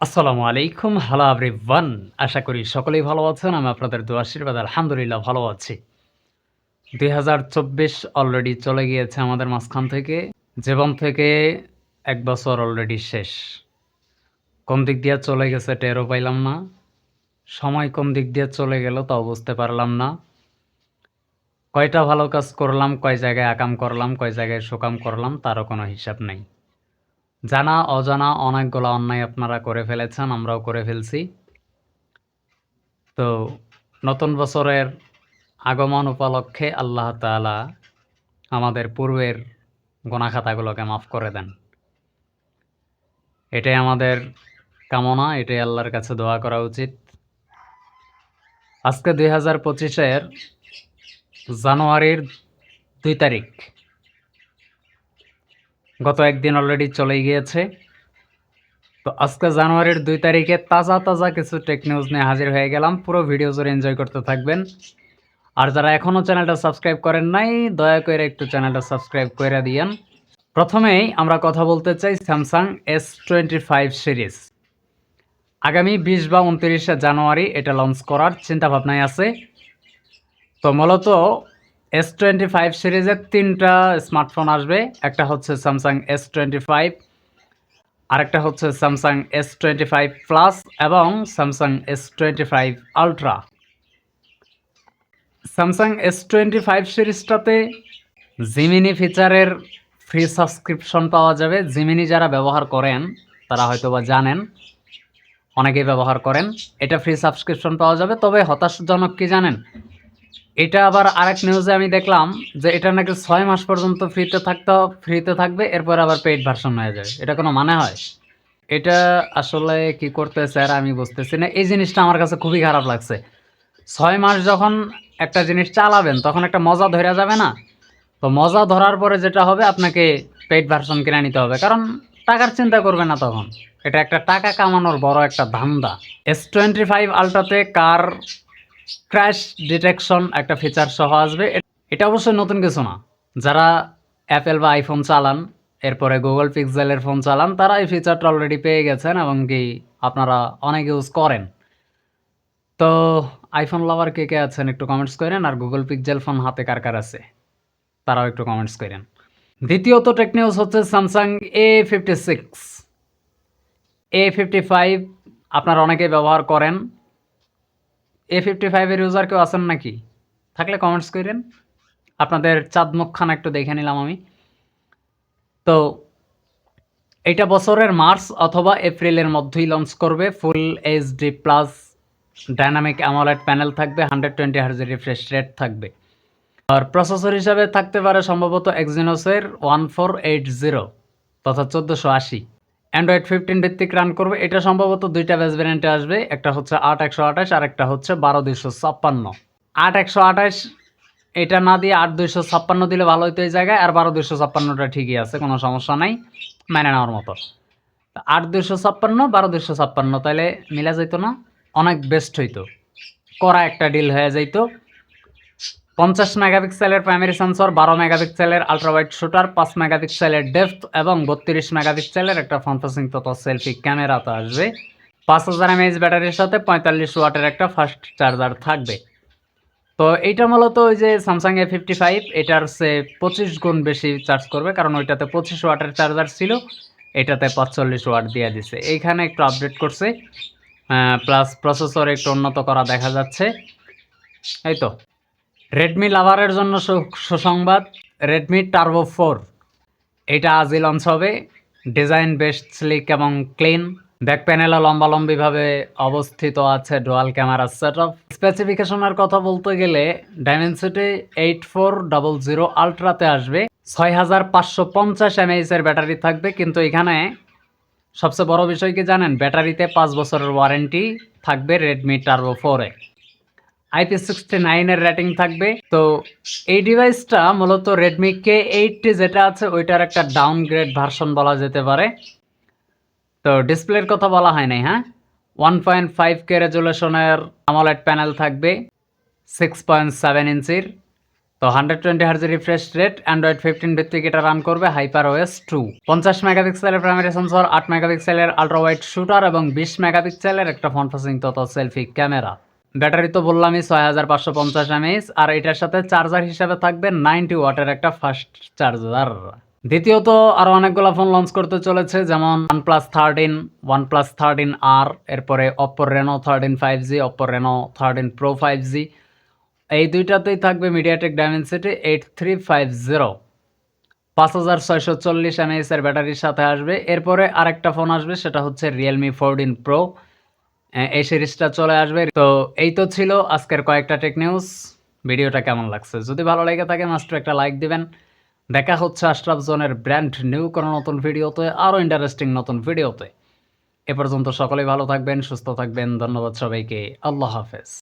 আসসালামু আলাইকুম। Hello everyone আশা করি সকলেই ভালো আছেন। আমি আপনাদের দু আশীর্বাদ। আলহামদুলিল্লাহ, ভালো আছি। দুই হাজার চব্বিশ অলরেডি চলে গিয়েছে আমাদের মাঝখান থেকে। জীবন থেকে এক বছর অলরেডি শেষ। কোন দিক দিয়ে চলে গেছে টেরও পাইলাম না। সময় কোন দিক দিয়ে চলে গেল তাও বুঝতে পারলাম না। কয়টা ভালো কাজ করলাম, কয় জায়গায় আকাম করলাম, কয় জায়গায় সুকাম করলাম, তারও কোনো হিসাব নেই। জানা, অজানা, অনেকগুলো অন্যায় আপনারা করে ফেলেছেন, আমরাও করে ফেলছি। তো নতুন বছরের আগমন উপলক্ষে আল্লাহ তাআলা আমাদের পূর্বের গোনাখাতাগুলোকে মাফ করে দেন। এটাই আমাদের কামনা, এটাই আল্লাহর কাছে দোয়া করা উচিত। আজকে দুই হাজার পঁচিশের জানুয়ারির দুই তারিখ গত একদিন অলরেডি চলে গিয়েছে। তো আজকে জানুয়ারির দুই তারিখে তাজা তাজা কিছু টেক নিউজ নিয়ে হাজির হয়ে গেলাম। পুরো ভিডিও জুড়ে এনজয় করতে থাকবেন। আর যারা এখনও চ্যানেলটা সাবস্ক্রাইব করেন নাই, দয়া করে একটু চ্যানেলটা সাবস্ক্রাইব করে দিয়েন। প্রথমেই আমরা কথা বলতে চাই Samsung S twenty five series আগামী বিশ বা উনত্রিশে জানুয়ারি এটা লঞ্চ করার চিন্তাভাবনায় আছে। তো মূলত এস টোয়েন্টি ফাইভ সিরিজের তিনটা স্মার্টফোন আসবে। একটা হচ্ছে স্যামসাং এস টোয়েন্টি ফাইভ আরেকটা হচ্ছে Samsung S twenty five plus এবং Samsung S twenty five ultra Samsung S twenty five সিরিজটাতে Gemini ফিচারের ফ্রি সাবস্ক্রিপশন পাওয়া যাবে। জিমিনি যারা ব্যবহার করেন, তারা হয়তো বা জানেন, অনেকেই ব্যবহার করেন, এটা ফ্রি সাবস্ক্রিপশন পাওয়া যাবে। তবে হতাশজনক কি জানেন? এটা আবার আরেক নিউজে আমি দেখলাম যে এটা নাকি ছয় মাস পর্যন্ত ফ্রিতে থাকতে ফ্রিতে থাকবে, এরপর আবার পেইড ভার্সন হয়ে যাবে। এটা কোনো মানে হয়? এটা আসলে কি করতে স্যার আমি বুঝতেছি না। এই জিনিসটা আমার কাছে খুবই খারাপ লাগছে। ছয় মাস যখন একটা জিনিস চালাবেন, তখন একটা মজা ধরা যাবে না? তো মজা ধরার পরে যেটা হবে, আপনাকে পেইড ভার্সন কিনে নিতে হবে। কারণ টাকার চিন্তা করবে না তখন। এটা একটা টাকা কামানোর বড় একটা ধান্দা। এস টোয়েন্টি ফাইভ আলট্রাতে কার ক্র্যাশ ডিটেকশন একটা ফিচার সহ আসবে। এটা অবশ্যই নতুন কিছু না। যারা অ্যাপেল বা আইফোন চালান, এরপরে গুগল পিক্সেলের ফোন চালান, তারা এই ফিচারটা অলরেডি পেয়ে গেছেন এবং কি আপনারা অনেক ইউজ করেন। তো আইফোন লাভার কে কে আছেন একটু কমেন্টস করেন, আর গুগল পিক্সেল ফোন হাতে কার কার আছে, তারাও একটু কমেন্টস করেন। দ্বিতীয়ত টেক নিউজ হচ্ছে Samsung A fifty six A fifty five আপনারা অনেকেই ব্যবহার করেন এ ফিফটি ফাইভের ইউজার কেউ আছেন নাকি? থাকলে কমেন্টস করেন আপনাদের চাঁদ মুখখানা একটু দেখে নিলাম আমি। তো এটা বছরের মার্চ অথবা এপ্রিলের মধ্যেই লঞ্চ করবে। Full HD plus dynamic AMOLED panel থাকবে হান্ড্রেড টোয়েন্টি হার্জের রিফ্রেশ রেট থাকবে। আর প্রসেসর হিসাবে থাকতে পারে সম্ভবত এক্সিনোসের ওয়ান ফোর এইট জিরো তথা চোদ্দোশো আশি। অ্যান্ড্রয়েড ফিফটিন ভিত্তিক রান করবে। এটা সম্ভবত দুইটা বেস ভ্যারিয়েন্টে আসবে। একটা হচ্ছে আট একশো আঠাশ, আর একটা হচ্ছে বারো দুইশো ছাপ্পান্ন। আট একশো আঠাশ, এটা না দিয়ে আট দুইশো ছাপ্পান্ন দিলে ভালো হইতো এই জায়গায়, আর বারো দুইশো ছাপ্পান্নটা ঠিকই আছে, কোনো সমস্যা নাই। মেনে নেওয়ার মতো। আট দুইশো ছাপ্পান্ন, বারো দুইশো ছাপ্পান্ন তাহলে মিলা যেত না, অনেক বেস্ট হইতো। করা একটা ডিল হয়ে যাইতো। পঞ্চাশ মেগাপিক্সেলের প্রাইমারি সেন্সর, বারো মেগাপিক্সেলের আলট্রাওয়াইড শুটার পাঁচ মেগাপিক্সেলের ডেপথ এবং বত্রিশ মেগাপিক্সেলের একটা ফ্রন্ট তত সেলফি ক্যামেরা তো আসবে। পাঁচ হাজার এমএএইচ ব্যাটারির সাথে পঁয়তাল্লিশ ওয়াটের একটা ফাস্ট চার্জার থাকবে। তো এইটা মূলত ওই যে স্যামসাং এ ফিফটি ফাইভ এটার সে পঁচিশ গুণ বেশি চার্জ করবে, কারণ ওইটাতে পঁচিশ ওয়াটের চার্জার ছিল, এটাতে পাঁচচল্লিশ ওয়াট দিয়ে দিছে। এইখানে একটু আপডেট করছে। প্লাস প্রসেসর একটু উন্নত করা দেখা যাচ্ছে। এই তো। রেডমি লাভারের জন্য সুসংবাদ রেডমি টার্বো ফোর এটা আজই লঞ্চ হবে। ডিজাইন বেস্ট স্লিক এবং ক্লিন ব্যাক প্যানেলে লম্বালম্বিভাবে অবস্থিত আছে ডুয়াল ক্যামেরা সেট আপ স্পেসিফিকেশনের কথা বলতে গেলে Dimensity eight four double zero আলট্রাতে আসবে। ছয় হাজার পাঁচশো পঞ্চাশ এমএইচ এর ব্যাটারি থাকবে। কিন্তু এখানে সবচেয়ে বড় বিষয় কি জানেন? ব্যাটারিতে পাঁচ বছরের ওয়ারেন্টি থাকবে রেডমি টার্বো ফোরে আইপি সিক্সটি নাইনের রেটিং থাকবে। তো এই ডিভাইসটা মূলত রেডমি কে এইটটি যেটা আছে, ওইটার একটা ডাউনগ্রেড ভার্সন বলা যেতে পারে। তো ডিসপ্লের কথা বলা হয় নাই হ্যাঁ? ওয়ান পয়েন্ট ফাইভ কে রেজুলেশনের আমলেট প্যানেল থাকবে সিক্স পয়েন্ট সেভেন ইঞ্চির। তো হান্ড্রেড টোয়েন্টি হার্জের রিফ্রেশ রেট অ্যান্ড্রয়েড ফিফটিন ভিত্তিক এটা রান করবে হাইপার ওএস টু পঞ্চাশ মেগাপিক্সেলের প্রাইমারি সেন্সর আট মেগাপিক্সেলের আল্ট্রা ওয়াইড শুটার এবং বিশ মেগাপিক্সেলের একটা ফ্রন্ট ফেসিং তথা সেলফি ক্যামেরা ব্যাটারি তো বললামই ছয় হাজার পাঁচশো পঞ্চাশ এমএইচ আর এটার সাথে চার্জার হিসাবে থাকবে নাইনটি ওয়াটের একটা ফাস্ট চার্জার দ্বিতীয়ত আরও অনেকগুলো ফোন লঞ্চ করতে চলেছে, যেমন one plus thirteen one plus thirteen আর এরপরে অপ্পোর Reno thirteen five G অপ্পোর Reno thirteen pro five G এই দুইটাতেই থাকবে MediaTek Dimensity eight three five zero পাঁচ হাজার ছয়শো চল্লিশ এমএএস এর ব্যাটারির সাথে আসবে। এরপরে আরেকটা ফোন আসবে, সেটা হচ্ছে রিয়েলমি ফোরটিন প্রো এই সিরিজটা চলে আসবে। তো এই তো ছিল আজকের কয়েকটা টেক নিউজ ভিডিওটা কেমন লাগছে? যদি ভালো লেগে থাকে মাস্টার একটা লাইক দিবেন। দেখা হচ্ছে আশরাফ জোনের ব্র্যান্ড নিউ কোনো নতুন ভিডিওতে আরও ইন্টারেস্টিং নতুন ভিডিওতে এ পর্যন্ত সকলেই ভালো থাকবেন, সুস্থ থাকবেন। ধন্যবাদ সবাইকে। আল্লাহ হাফেজ।